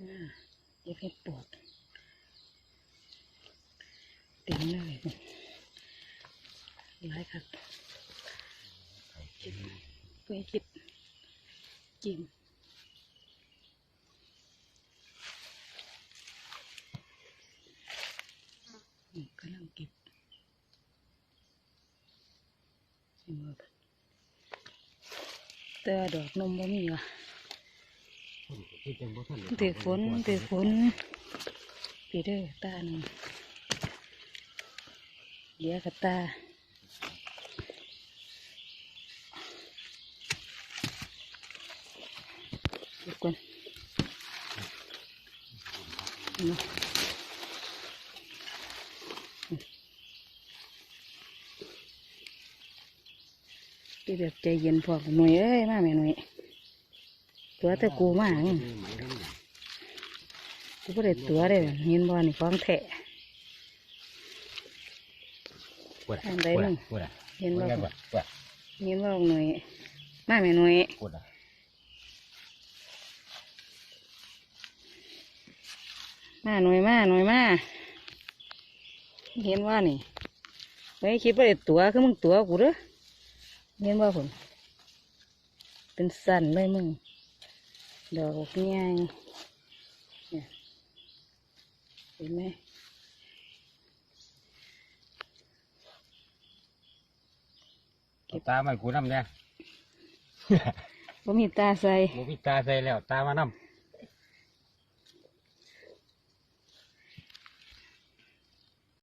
อ่าเย็บเห็ดปวกเต็มเลยหลายครับเพื่อคิดจิ้มนี่กำลังเก็บสิมาแต่ว่าดอกนมบ่มีวะ ถือฝนถือฝนปีเด้อตาหนึ่งเดี๋ยวกับตาดูก่นที่แบบใจเย็นพอหน่วยเอ้ยมาแม่หน่วย ตัวแต่กูมานี่กูไม่ได้ตัวเลยเห็นบ่นี่ของแท้ปวดอันใดมึงปวดอะเห็นบ่ปวดปวดเห็นบ่หน่วยมาแม่หน่วยปวดอะมาหน่วยมาหน่วยมาเห็นว่านี่ไว้คิดว่าได้ตัวคือมึงตัวกูเด้อเห็นบ่ผมเป็นสันเลยมึง ดอกง่ายเนี่ยเห็นไหมเอาตามากูน้ำเนี่ยว่ามีตาใส่หมูพิตาใส่แล้ว ตามาน